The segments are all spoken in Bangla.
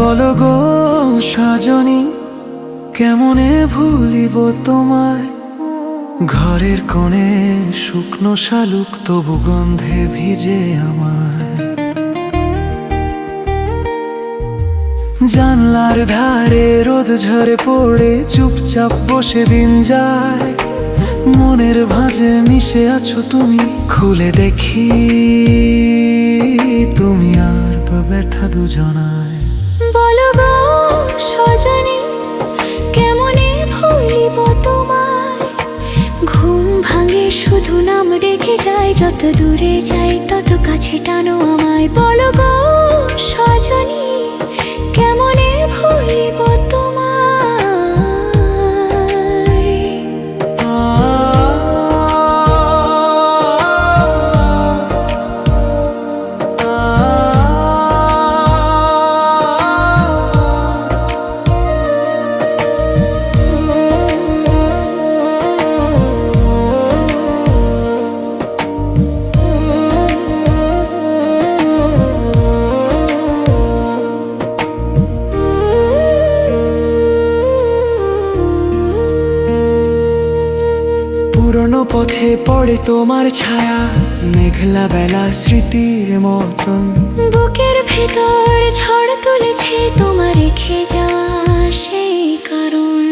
বলো গো সাজনী, কেমনে ভুলিব তোমায়? ঘরের কোণে শুকনো শালুক, তবু গন্ধে ভিজে আমায়। জানলার ধারে রোদ ঝরে পড়ে, চুপচাপ বসে দিন যায়। মনের ভাঁজে মিশে আছো তুমি, খুলে দেখি তুমি আর ব্যথা দুজনা শুধু নাম রেখে যাই যত দূরে যাই তত কাছে টানো আমায়। বলো পুরনো পথে পড়ে তোমার ছায়া মেঘলা বেলা স্মৃতির মতন। বুকের ভেতর ঝড় তুলেছে তোমার রেখে যাওয়া সেই কারণ।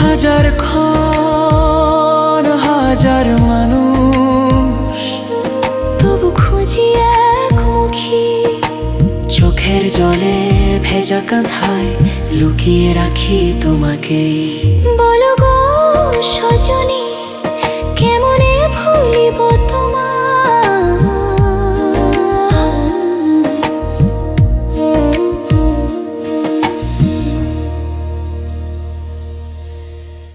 হাজার ক্ষণ হাজার মানুষ। তবু খুঁজি এক মুখী চোখের জলে ভেজা কাঁথায় লুকিয়ে রাখি তোমাকে। বলো